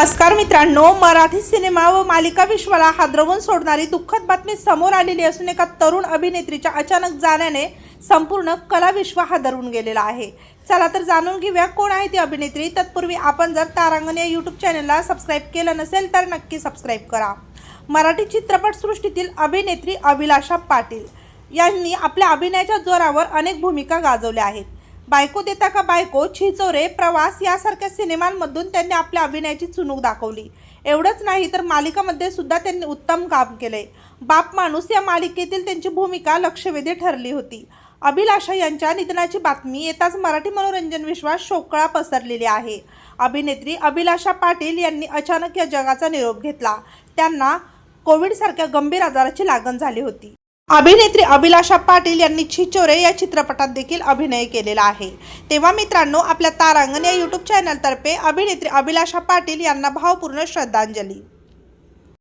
नमस्कार मित्रांनो मराठी सिनेमा व मालिका विश्वाला हादरवून सोडणारी दुःखद बातमी समोर आलेली असून एका तरुण अभिनेत्रीच्या अचानक जाण्याने संपूर्ण कलाविश्व हादरवून गेलेला आहे. चला तर जाणून घेऊया कोण आहे ती अभिनेत्री. तत्पूर्वी आपण जर तारांगण या यूट्यूब चॅनलला सबस्क्राईब केलं नसेल तर नक्की सबस्क्राईब करा. मराठी चित्रपटसृष्टीतील अभिनेत्री अभिलाषा पाटील यांनी आपल्या अभिनयाच्या जोरावर अनेक भूमिका गाजवल्या आहेत. बायको देता का बायको? छिचोरे प्रवास यासारख्या सिनेमांमधून त्यांनी आपल्या अभिनयाची चुणूक दाखवली. एवढंच नाही तर मालिकामध्ये सुद्धा त्यांनी उत्तम काम केले बाप माणूस या मालिकेतील त्यांची भूमिका लक्षवेधी ठरली होती. अभिलाषा यांच्या निधनाची बातमी येताच मराठी मनोरंजन विश्वास शोकळा पसरलेली आहे. अभिनेत्री अभिलाषा पाटील यांनी अचानक या जगाचा निरोप घेतला. त्यांना कोविडसारख्या गंभीर आजाराची लागण झाली होती. अभिनेत्री अभिलाषा पाटील यांनी छिचोरे या चित्रपटात देखील अभिनय केलेला आहे. तेव्हा मित्रांनो आपल्या तारांगण या यूट्यूब चॅनलतर्फे अभिनेत्री अभिलाषा पाटील यांना भावपूर्ण श्रद्धांजली.